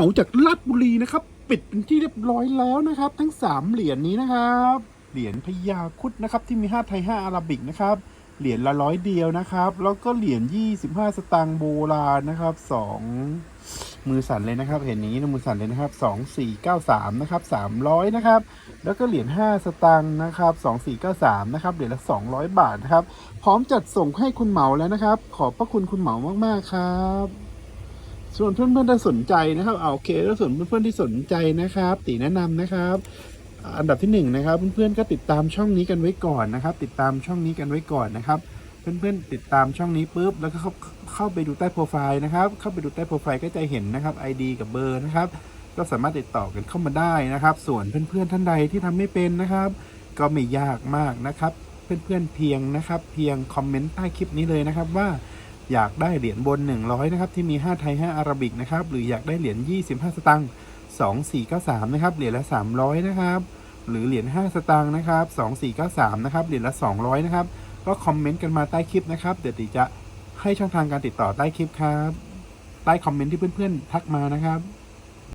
เอาจากลาดบุรีนะครับ ปิดเป็นที่เรียบร้อยแล้วนะครับ ทั้ง 3 เหรียญนี้นะครับ เหรียญพญาคุดนะครับที่มี 5 ไทย 5 อาราบิกนะครับ เหรียญละร้อยเดียวนะครับ แล้วก็เหรียญ 25 สตางค์โบราณนะครับ 2 มือสั่นเลยนะครับ เห็นอย่างนี้นะมือสั่นเลยนะครับ2493นะครับ300นะครับ แล้วก็เหรียญ 5 สตางค์นะครับ2493นะครับ เหรียญละ 200 บาทนะครับ พร้อมจัดส่งให้คุณเหมาแล้วนะครับ ขอบพระคุณคุณเหมามากๆครับ ส่วนเพื่อนๆที่สนใจนะครับเอาโอเคแล้วส่วนเพื่อนๆที่สนใจนะครับ ตีแนะนำนะครับ อันดับที่หนึ่งนะครับเพื่อนๆก็ติดตามช่องนี้กันไว้ก่อนนะครับ ติดตามช่องนี้กันไว้ก่อนนะครับ เพื่อนๆติดตามช่องนี้ปุ๊บแล้วก็เข้าเข้าไปดูใต้โปรไฟล์นะครับ เข้าไปดูใต้โปรไฟล์ก็จะเห็นนะครับ ID กับเบอร์นะครับ ก็สามารถติดต่อกันเข้ามาได้นะครับ ส่วนเพื่อนๆท่านใดที่ทำไม่เป็นนะครับ ก็ไม่ยากมากนะครับ เพื่อนๆเพียงนะครับ เพียงคอมเมนต์ใต้คลิปนี้เลยนะครับว่า อยากได้เหรียญบน 100 นะครับ ที่มี 5 ไทย 5อาราบิกนะครับ หรืออยากได้เหรียญ 25 สตางค์ 2493 นะครับ เหรียญละ 300 นะครับ หรือเหรียญ 5 สตางค์นะครับ 2493 นะครับ เหรียญละ 200 นะครับ ก็คอมเมนต์กันมาใต้คลิปนะครับ เดี๋ยวติจะให้ช่องทางการติดต่อใต้คลิปครับ ใต้คอมเมนต์ที่เพื่อนๆทักมานะครับ